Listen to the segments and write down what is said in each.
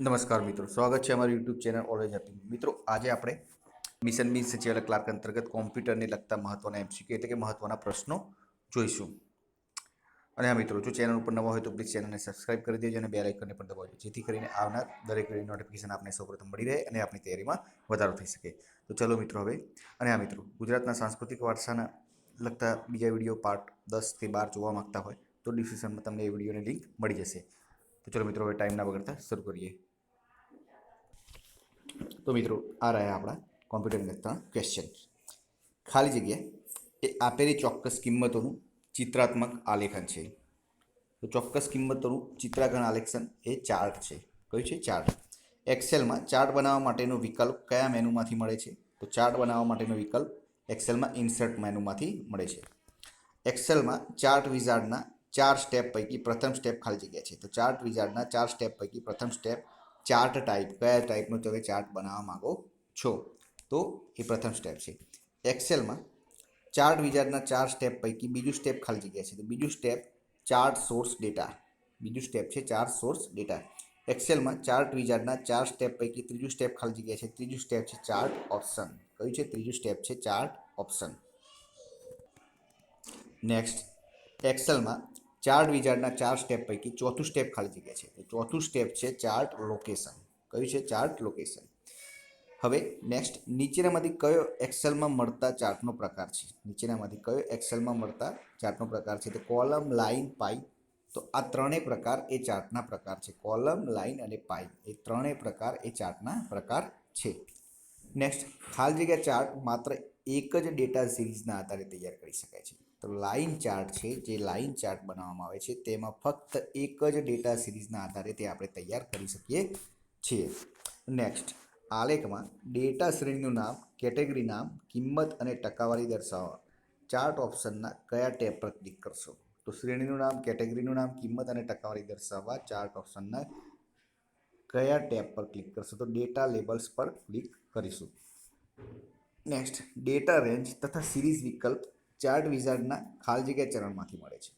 નમસ્કાર મિત્રો, સ્વાગત છે અમારી યુટ્યુબ ચેનલ ઓલવેજ હેપી મિત્રો, આજે આપણે મિશન બી સચિવાલય ક્લાર્ક અંતર્ગત કોમ્પ્યુટરને લગતા મહત્ત્વના એમસીક્યુ એટલે કે મહત્વના પ્રશ્નો જોઈશું. અને હા મિત્રો, જો ચેનલ ઉપર નવા હોય તો પ્લીઝ ચેનલને સબસ્ક્રાઇબ કરી દેજો અને બે આઇકનને પણ દબાવજો, જેથી કરીને આવનાર દરેક વીડિયો નોટિફિકેશન આપને સૌપ્રથમ મળી રહે અને આપણી તૈયારીમાં વધારો થઈ શકે. તો ચલો મિત્રો હવે, અને હા મિત્રો, ગુજરાતના સાંસ્કૃતિક વારસાના લગતા બીજા વીડિયો પાર્ટ દસથી બાર જોવા માંગતા હોય તો ડિસ્ક્રિપ્શનમાં તમને એ વિડીયોની લિંક મળી જશે. તો ચલો મિત્રો, હવે ટાઈમ ના બગડતા શરૂ કરીએ. તો મિત્રો, આ રહ્યા આપણા કોમ્પ્યુટરને ત્રણ ક્વેશ્ચન ખાલી જગ્યા એ આપેલી ચોક્કસ કિંમતોનું ચિત્રાત્મક આલેખન છે. તો ચોક્કસ કિંમતોનું ચિત્રાંકન આલેખન એ ચાર્ટ છે. કયું છે? ચાર્ટ. એક્સેલમાં ચાર્ટ બનાવવા માટેનો વિકલ્પ કયા મેનુમાંથી મળે છે? તો ચાર્ટ બનાવવા માટેનો વિકલ્પ એક્સેલમાં ઇન્સર્ટ મેનુમાંથી મળે છે. એક્સેલમાં ચાર્ટ વિઝાર્ડના ચાર સ્ટેપ પૈકી પ્રથમ સ્ટેપ ખાલી જગ્યા છે. તો ચાર્ટ વિઝાર્ડના ચાર સ્ટેપ પૈકી પ્રથમ સ્ટેપ ચાર્ટ ટાઈપ, કયા ટાઈપનો તમે ચાર્ટ બનાવવા માંગો છો? તો એ પ્રથમ સ્ટેપ છે. એક્સેલમાં ચાર્ટ વિઝાર્ડના ચાર સ્ટેપ પૈકી બીજું સ્ટેપ ખાલી જગ્યા છે. તો બીજું સ્ટેપ ચાર્ટ સોર્સ ડેટા. બીજું સ્ટેપ છે ચાર્ટ સોર્સ ડેટા. એક્સેલમાં ચાર્ટ વિઝાર્ડના ચાર સ્ટેપ પૈકી ત્રીજું સ્ટેપ ખાલી જગ્યા છે. ત્રીજું સ્ટેપ છે ચાર્ટ ઓપ્શન. કયું છે? ત્રીજું સ્ટેપ છે ચાર્ટ ઓપ્શન. નેક્સ્ટ. એક્સેલમાં ચાર્ટ વિઝાર્ડના ચાર સ્ટેપ પૈકી ચોથું સ્ટેપ ખાલી જગ્યા છે. તો ચોથું સ્ટેપ છે ચાર્ટ લોકેશન કયું છે? ચાર્ટ લોકેશન હવે નેક્સ્ટ નીચેનામાંથી કયો એક્સેલમાં મળતા ચાર્ટનો પ્રકાર છે? નીચેનામાંથી કયો એક્સેલમાં મળતા ચાર્ટનો પ્રકાર છે? તો કોલમ લાઇન પાઈ તો આ ત્રણેય પ્રકાર એ ચાર્ટના પ્રકાર છે. કોલમ લાઇન અને પાઈ એ ત્રણેય પ્રકાર એ ચાર્ટના પ્રકાર છે. નેક્સ્ટ ખાલી જગ્યા ચાર્ટ માત્ર એક જ ડેટા સિરીઝના આધારે તૈયાર કરી શકાય છે. તો લાઇન ચાર્ટ છે, જે લાઇન ચાર્ટ બનાવવામાં આવે છે, તેમાં ફક્ત એક જ ડેટા સિરીઝના આધારે તે આપણે તૈયાર કરી શકીએ છીએ. નેક્સ્ટ આલેખમાં ડેટા શ્રેણીનું નામ, કેટેગરી નામ, કિંમત અને ટકાવારી દર્શાવવા ચાર્ટ ઓપ્શનના કયા ટેબ પર ક્લિક કરશો? તો શ્રેણીનું નામ, કેટેગરીનું નામ, કિંમત અને ટકાવારી દર્શાવવા ચાર્ટ ઓપ્શનના કયા ટેબ પર ક્લિક કરશો? તો ડેટા લેબલ્સ પર ક્લિક કરીશું. નેક્સ્ટ ડેટા રેન્જ તથા સિરીઝ વિકલ્પ ચાર્ટ વિઝાર્ડના ખાલી જગ્યા ચરણમાંથી મળે છે.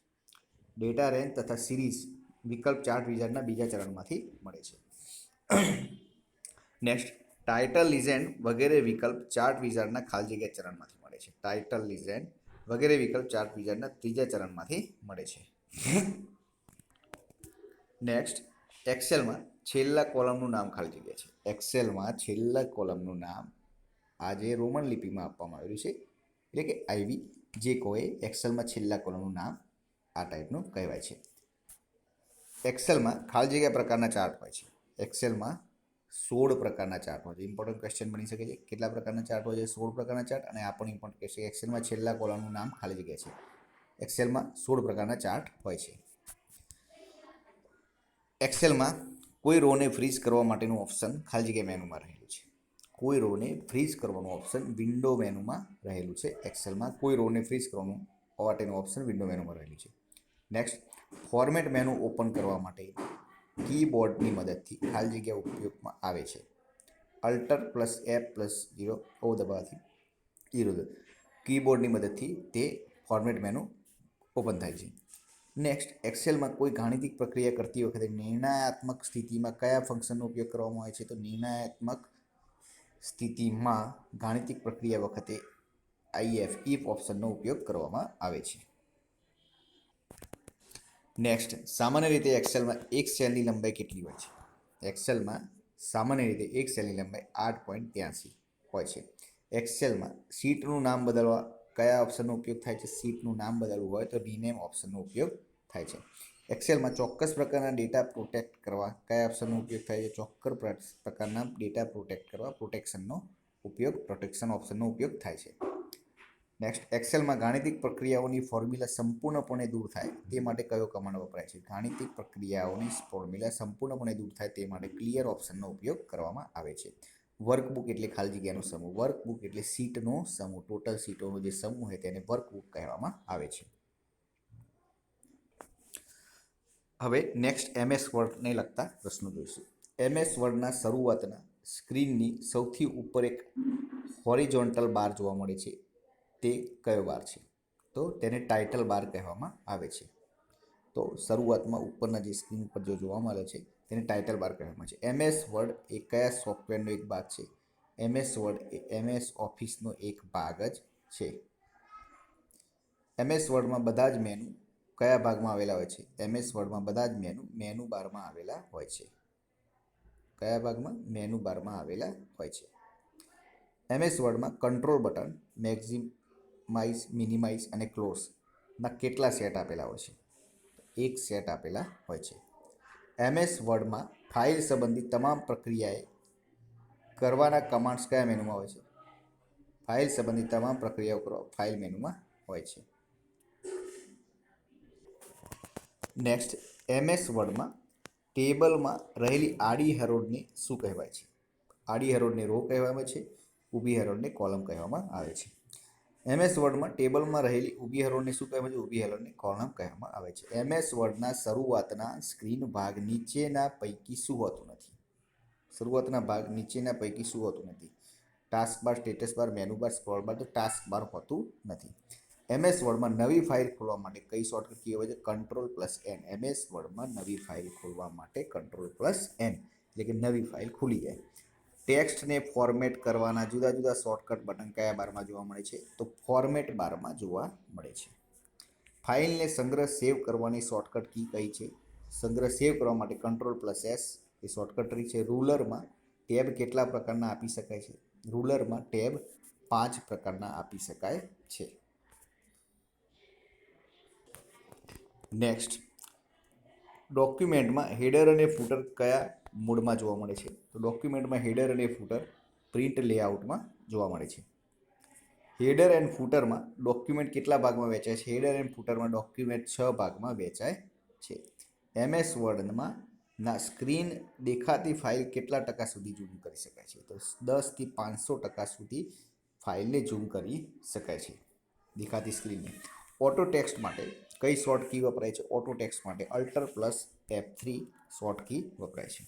ડેટા રેન્જ તથા સિરીઝ વિકલ્પ ચાર્ટ વિઝાર્ડના બીજા ચરણમાંથી મળે છે. નેક્સ્ટ ટાઇટલ લિઝેન્ડ વગેરે વિકલ્પ ચાર્ટ વિઝાર્ડના ખાલી જગ્યા ચરણમાંથી મળે છે. ટાઇટલ લિઝેન્ડ વગેરે વિકલ્પ ચાર્ટ વિઝાર્ડના ત્રીજા ચરણમાંથી મળે છે. નેક્સ્ટ એક્સેલમાં છેલ્લા કોલમનું નામ ખાલી જગ્યા છે. એક્સેલમાં છેલ્લા કોલમનું નામ આજે રોમન લિપિમાં આપવામાં આવેલું છે. એટલે કે આઈવી જે કોઈ એક્સેલમાં છેલ્લા કોલમનું નામ આ ટાઈપનું કહેવાય છે. એક્સેલમાં ખાલી જગ્યા પ્રકારના ચાર્ટ હોય છે. એક્સેલમાં સોળ પ્રકારના ચાર્ટ હોય છે. ઇમ્પોર્ટન્ટ ક્વેશ્ચન બની શકે છે. કેટલા પ્રકારના ચાર્ટ હોય છે? સોળ પ્રકારના ચાર્ટ અને આ પણ ઇમ્પોર્ટન્ટ ક્વેશ્ચન એક્સેલમાં છેલ્લા કોલમનું નામ ખાલી જગ્યા છે. એક્સેલમાં સોળ પ્રકારના ચાર્ટ હોય છે. એક્સેલમાં કોઈ રોને ફ્રીઝ કરવા માટેનું ઓપ્શન ખાલી જગ્યા મેનુમાં રહેલું છે. કોઈ રોને ફ્રીઝ કરવાનું ઓપ્શન વિન્ડો મેનુમાં રહેલું છે. એક્સેલમાં કોઈ રોને ફ્રીઝ કરવાનું માટેનું ઓપ્શન વિન્ડો મેનુમાં રહેલું છે. નેક્સ્ટ ફોર્મેટ મેનુ ઓપન કરવા માટે કીબોર્ડની મદદથી ખાલી જગ્યા ઉપયોગમાં આવે છે. Alt plus F plus zero O દબાવવાથી ઝીરો કીબોર્ડની મદદથી તે ફોર્મેટ મેનુ ઓપન થાય છે. નેક્સ્ટ એક્સેલમાં કોઈ ગાણિતિક પ્રક્રિયા કરતી વખતે નિર્ણયાત્મક સ્થિતિમાં કયા ફંક્શનનો ઉપયોગ કરવામાં આવે છે? તો નિર્ણયાત્મક સ્થિતિમાં ગાણિતિક પ્રક્રિયા વખતે આઈએફ ઇફ ઓપ્શનનો ઉપયોગ કરવામાં આવે છે. નેક્સ્ટ સામાન્ય રીતે એક્સેલમાં એક સેલની લંબાઈ કેટલી હોય છે? એક્સેલમાં સામાન્ય રીતે એક સેલની લંબાઈ આઠ પોઈન્ટ ત્યાંસી હોય છે. એક્સેલમાં સીટનું નામ બદલવા કયા ઓપ્શનનો ઉપયોગ થાય છે? સીટનું નામ બદલવું હોય તો રીનેમ ઓપ્શનનો ઉપયોગ થાય છે. એક્સેલમાં ચોક્કસ પ્રકારના ડેટા પ્રોટેક્ટ કરવા કયા ઓપ્શનનો ઉપયોગ થાય છે? ચોક્કસ પ્રકારના ડેટા પ્રોટેક્ટ કરવા પ્રોટેક્શનનો ઉપયોગ પ્રોટેક્શન ઓપ્શનનો ઉપયોગ થાય છે. નેક્સ્ટ એક્સેલમાં ગાણિતિક પ્રક્રિયાઓની ફોર્મ્યુલા સંપૂર્ણપણે દૂર થાય તે માટે કયો કમાન્ડ વપરાય છે? ગાણિતિક પ્રક્રિયાઓની ફોર્મ્યુલા સંપૂર્ણપણે દૂર થાય તે માટે ક્લિયર ઓપ્શનનો ઉપયોગ કરવામાં આવે છે. વર્કબુક એટલે ખાલી જગ્યાનો સમૂહ. વર્કબુક એટલે સીટનો સમૂહ. ટોટલ સીટોનો જે સમૂહ હોય તેને વર્કબુક કહેવામાં આવે છે. હવે નેક્સ્ટ એમએસ વર્ડને લગતા પ્રશ્નો જોઈશું. એમએસ વર્ડના શરૂઆતના સ્ક્રીનની સૌથી ઉપર એક હોરિઝોન્ટલ બાર જોવા મળે છે. તે કયો બાર છે? તો તેને ટાઇટલ બાર કહેવામાં આવે છે. તો શરૂઆતમાં ઉપરના જે સ્ક્રીન પર જે જોવા મળે છે, તેને ટાઇટલ બાર કહેવામાં છે. એમએસ વર્ડ એ કયા સોફ્ટવેરનો એક ભાગ છે? એમએસ વર્ડ એ એમએસ ઓફિસનો એક ભાગ જ છે. એમએસ વર્ડમાં બધા જ મેનુ કયા ભાગમાં આવેલા હોય છે? એમએસ વર્ડમાં બધા જ મેનુ મેનુ બારમાં આવેલા હોય છે. કયા ભાગમાં? મેનુ બારમાં આવેલા હોય છે. એમએસ વર્ડમાં કંટ્રોલ બટન મેક્ઝિમાઇઝ મિનિમાઇઝ અને ક્લોઝના કેટલા સેટ આપેલા હોય છે? એક સેટ આપેલા હોય છે. એમએસ વર્ડમાં ફાઇલ સંબંધિત તમામ પ્રક્રિયાએ કરવાના કમાન્ડ્સ કયા મેનુમાં હોય છે? ફાઇલ સંબંધિત તમામ પ્રક્રિયાઓ કરવા ફાઇલ મેનુમાં હોય છે. નેક્સ્ટ એમએસ વર્ડમાં ટેબલમાં રહેલી આડી હરોળને શું કહેવાય છે? આડી હરોળને રો કહેવામાં છે, ઊભી હરોળને કોલમ કહેવામાં આવે છે. એમએસ વર્ડમાં ટેબલમાં રહેલી ઊભી હરોળને શું કહેવામાં છે? ઊભી હરોળને કોલમ કહેવામાં આવે છે. એમએસ વર્ડના શરૂઆતના સ્ક્રીન ભાગ નીચેના પૈકી શું હોતું નથી? શરૂઆતના ભાગ નીચેના પૈકી શું હોતું નથી? Task bar status bar menu bar scroll bar તો ટાસ્ક બાર હોતું નથી. એમએસ વર્ડમાં નવી ફાઇલ ખોલવા માટે કઈ શોર્ટકટ કી હોય છે કંટ્રોલ પ્લસ એન એમએસ વર્ડમાં નવી ફાઇલ ખોલવા માટે કંટ્રોલ પ્લસ એન એટલે કે નવી ફાઇલ ખુલી જાય. ટેક્સ્ટને ફોર્મેટ કરવાના જુદા જુદા શોર્ટકટ બટન કયા બારમાં જોવા મળે છે? તો ફોર્મેટ બારમાં જોવા મળે છે. ફાઇલને સંગ્રહ સેવ કરવાની શોર્ટકટ કી કઈ છે? સંગ્રહ સેવ કરવા માટે કંટ્રોલ પ્લસ એસ એ શોર્ટકટ ટ્રી છે. રૂલરમાં ટેબ કેટલા પ્રકારના આપી શકાય છે? રૂલરમાં ટેબ પાંચ પ્રકારના આપી શકાય છે. નેક્સ્ટ ડોક્યુમેન્ટમાં હેડર અને ફૂટર કયા મોડમાં જોવા મળે છે? તો ડોક્યુમેન્ટમાં હેડર અને ફૂટર પ્રિન્ટ લેઆઉટમાં જોવા મળે છે. હેડર એન્ડ ફૂટરમાં ડોક્યુમેન્ટ કેટલા ભાગમાં વેચાય છે? હેડર એન્ડ ફૂટરમાં ડોક્યુમેન્ટ છ ભાગમાં વેચાય છે. એમએસ વર્ડમાં ના સ્ક્રીન દેખાતી ફાઇલ કેટલા ટકા સુધી ઝૂમ કરી શકાય છે? તો દસથી પાંચસો ટકા સુધી ફાઇલને ઝૂમ કરી શકાય છે. દેખાતી સ્ક્રીનને ઓટો ટેક્સ્ટ માટે કઈ શોર્ટ કી વપરાય છે? ઓટો ટેક્સ્ટ માટે alt plus F three short key વપરાય છે.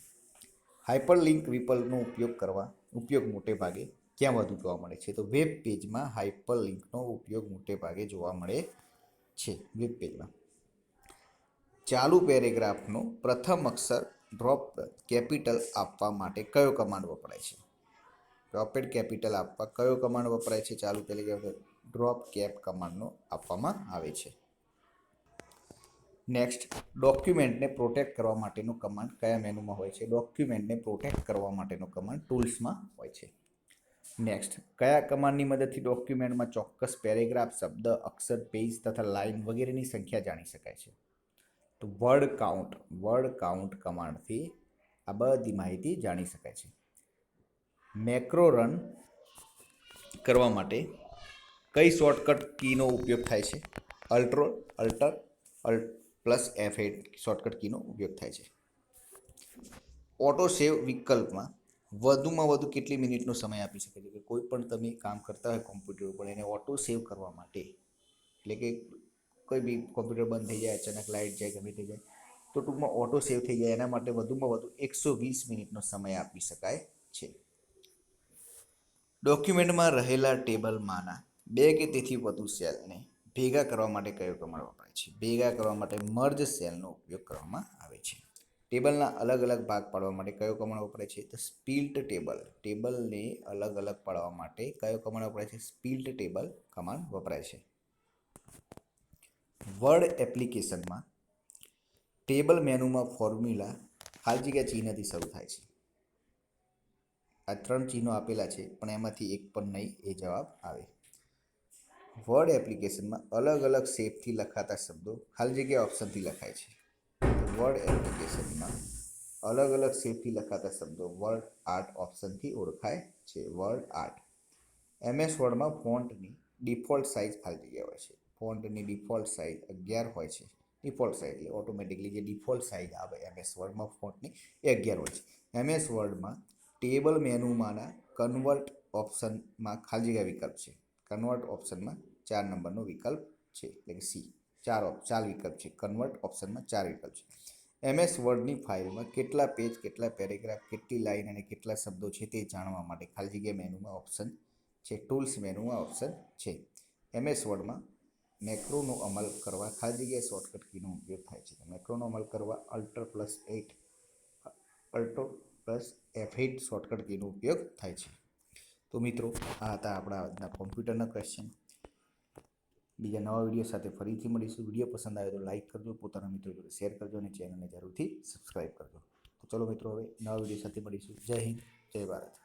હાઇપર લિંક વિકલ્પનો ઉપયોગ કરવા, ઉપયોગ મોટે ભાગે ક્યાં વધુ જોવા મળે છે? તો વેબ પેજમાં હાઇપર લિંકનો ઉપયોગ મોટે ભાગે જોવા મળે છે વેબ પેજમાં ચાલુ પેરેગ્રાફનો પ્રથમ અક્ષર ડ્રોપ કેપિટલ આપવા માટે કયો કમાન્ડ વપરાય છે? ડ્રોપેડ કેપિટલ આપવા કયો કમાન્ડ વપરાય છે? ચાલુ પેરેગ્રાફ ડ્રોપ કેપ કમાન્ડનો આપવામાં આવે છે. નેક્સ્ટ ડોક્યુમેન્ટને પ્રોટેક્ટ કરવા માટેનો કમાન્ડ કયા મેનુમાં હોય છે? ડોક્યુમેન્ટને પ્રોટેક્ટ કરવા માટેનો કમાન્ડ ટૂલ્સમાં હોય છે. નેક્સ્ટ કયા કમાન્ડની મદદથી ડોક્યુમેન્ટમાં ચોક્કસ પેરેગ્રાફ શબ્દ, અક્ષર પેજ તથા લાઇન વગેરેની સંખ્યા જાણી શકાય છે? તો વર્ડ કાઉન્ટ વર્ડ કાઉન્ટ કમાન્ડથી આ બધી માહિતી જાણી શકાય છે. મેક્રો રન કરવા માટે કઈ શોર્ટકટ કીનો ઉપયોગ થાય છે? Alt alt alt plus F eight shortcut કીનો ઉપયોગ થાય છે. ઓટો સેવ વિકલ્પમાં વધુમાં વધુ કેટલી મિનિટનો સમય આપી શકે છે? કે કોઈ પણ તમે કામ કરતા હોય કોમ્પ્યુટર ઉપર, એને ઓટો સેવ કરવા માટે. એટલે કે કોઈ બી કોમ્પ્યુટર બંધ થઈ જાય, અચાનક લાઇટ જાય, ગમે થઈ જાય, તો ટૂંકમાં ઓટો સેવ થઈ જાય. એના માટે વધુમાં વધુ એકસો વીસ મિનિટનો સમય આપી શકાય છે. ડોક્યુમેન્ટમાં રહેલા ટેબલમાંના બે કે તેથી વધુ સેલને ભેગા કરવા માટે કયો કમાન્ડ વપરાય છે? ભેગા કરવા માટે મર્જ સેલનો ઉપયોગ કરવામાં આવે છે. ટેબલના અલગ અલગ ભાગ પાડવા માટે કયો કમાન્ડ વપરાય છે? તો સ્પિલ્ટ ટેબલ. ટેબલને અલગ અલગ પાડવા માટે કયો કમાન્ડ વપરાય છે? સ્પિલ્ટ ટેબલ કમાન્ડ વપરાય છે. વર્ડ એપ્લિકેશનમાં ટેબલ મેનુમાં ફોર્મ્યુલા હાલ જગ્યા ચિહ્નથી શરૂ થાય છે. આ ત્રણ ચિહ્નો આપેલા છે, પણ એમાંથી એક પણ નહીં, એ જવાબ આવે. વર્ડ એપ્લિકેશનમાં અલગ અલગ શેપથી લખાતા શબ્દો ખાલી જગ્યા ઓપ્શનથી લખાય છે. વર્ડ એપ્લિકેશનમાં અલગ અલગ શેપથી લખાતા શબ્દો વર્ડ, આર્ટ ઓપ્શનથી ઓળખાય છે. Word, art. એમએસ વર્ડમાં ફોન્ટની ડિફોલ્ટ સાઇઝ ખાલી જગ્યા હોય છે. ફોન્ટની ડિફોલ્ટ સાઇઝ અગિયાર હોય છે. ડિફોલ્ટ સાઇઝ એટલે ઓટોમેટિકલી જે ડિફોલ્ટ સાઇઝ આવે એમએસ વર્ડમાં ફોન્ટની એ અગિયાર હોય છે. એમએસ વર્ડમાં ટેબલ મેનુમાંના કન્વર્ટ ઓપ્શનમાં ખાલી જગ્યા વિકલ્પ છે. કન્વર્ટ ઓપ્શનમાં ચાર નંબરનો વિકલ્પ છે. એટલે કે સી ચાર ઓપ ચાર વિકલ્પ છે. કન્વર્ટ ઓપ્શનમાં ચાર વિકલ્પ છે. એમએસ વર્ડની ફાઇલમાં કેટલા પેજ કેટલા પેરેગ્રાફ કેટલી લાઇન અને કેટલા શબ્દો છે તે જાણવા માટે ખાલી જગ્યા મેનુમાં ઓપ્શન છે. ટૂલ્સ મેનુમાં ઓપ્શન છે. એમએસ વર્ડમાં મેક્રોનો અમલ કરવા ખાલી જગ્યાએ શોર્ટકટ કીનો ઉપયોગ થાય છે. મેક્રોનો અમલ કરવા alt plus eight alt plus F eight shortcut કીનો ઉપયોગ થાય છે. તો મિત્રો, આ હતા આપણા આજના કોમ્પ્યુટરના ક્વેશ્ચન બીજા નવા વીડિયો સાથે ફરીથી મળીશું. વીડિયો પસંદ આવે તો લાઇક કરજો, પોતાના મિત્રો જોડે શેર કરજો અને ચેનલને જરૂરથી સબસ્ક્રાઈબ કરજો. તો ચલો મિત્રો, હવે નવા વીડિયો સાથે મળીશું. જય હિન્દ, જય ભારત.